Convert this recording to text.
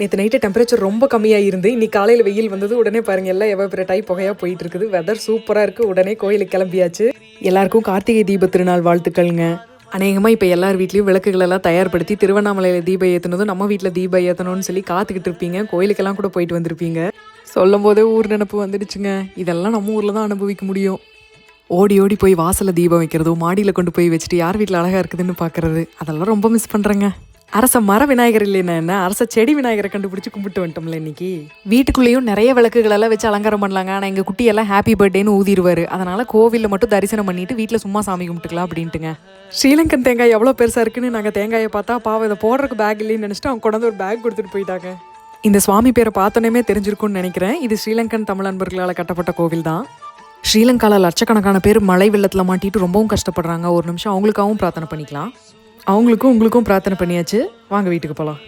நேற்று night temperature ரொம்ப கம்மியாக இருந்து இன்னைக்கு காலையில் வெயில் வந்தது உடனே பாருங்க எல்லாம் எவாபரேட் புகையாக போயிட்டு இருக்குது வெதர் சூப்பராக இருக்குது உடனே கோயிலுக்கு கிளம்பியாச்சு. எல்லாருக்கும் கார்த்திகை தீப திருநாள் வாழ்த்துக்கள்ங்க. அநேகமாக இப்போ எல்லார் வீட்லேயும் விளக்குகளெல்லாம் தயார்படுத்தி திருவண்ணாமலையில் தீபம் ஏற்றுனதும் நம்ம வீட்டில் தீபம் ஏற்றணும்னு சொல்லி காத்துக்கிட்டு இருப்பீங்க. கோயிலுக்கெல்லாம் கூட போயிட்டு வந்திருப்பீங்க. சொல்லும் போதே ஊர் நினப்பு வந்துடுச்சுங்க. இதெல்லாம் நம்ம ஊரில் தான் அனுபவிக்க முடியும். ஓடி ஓடி போய் வாசலில் தீபம் வைக்கிறதோ மாடியில் கொண்டு போய் வச்சுட்டு யார் வீட்டில் அழகாக இருக்குதுன்னு பார்க்கறது அதெல்லாம் ரொம்ப மிஸ் பண்ணுறேங்க அரச மர விநாயகர் இல்லைன்னா என்ன? அரச செடி விநாயகரை கண்டுபிடிச்சி கும்பிட்டு வந்துட்டோம்ல இன்னைக்கு. வீட்டுக்குள்ளேயும் நிறைய விளக்குகளெல்லாம் வச்சு அலங்காரம் பண்ணலாங்க. ஆனால் எங்கள் குட்டி எல்லாம் ஹாப்பி பர்த்டேன்னு ஊதிடுவார். அதனால் கோவிலில் மட்டும் தரிசனம் பண்ணிட்டு வீட்டில் சும்மா சாமி கும்பிட்டுக்கலாம் அப்படின்ட்டுங்க. ஸ்ரீலங்கன் தேங்காய் எவ்வளோ பெருசாக இருக்குன்னு நாங்கள் தேங்காயை பார்த்தா பாவம் இதை போடுறதுக்கு பேக் இல்லைன்னு நினச்சிட்டு அவங்க கொண்டாந்து ஒரு பேக் கொடுத்துட்டு போயிட்டாங்க. இந்த சுவாமி பேரை பார்த்தோன்னே தெரிஞ்சிருக்கும்னு நினைக்கிறேன். இது ஸ்ரீலங்கன் தமிழ் அன்பர்களால் கட்டப்பட்ட கோவில் தான். ஸ்ரீலங்காவில் லட்சக்கணக்கான பேர் மழை வெள்ளத்தில் மாட்டிட்டு ரொம்பவும் கஷ்டப்படுறாங்க. ஒரு நிமிஷம் அவங்களுக்காகவும் பிரார்த்தனை பண்ணிக்கலாம். அவங்களுக்கும் உங்களுக்கும் பிரார்த்தனை பண்ணியாச்சு. வாங்க வீட்டுக்கு போகலாம்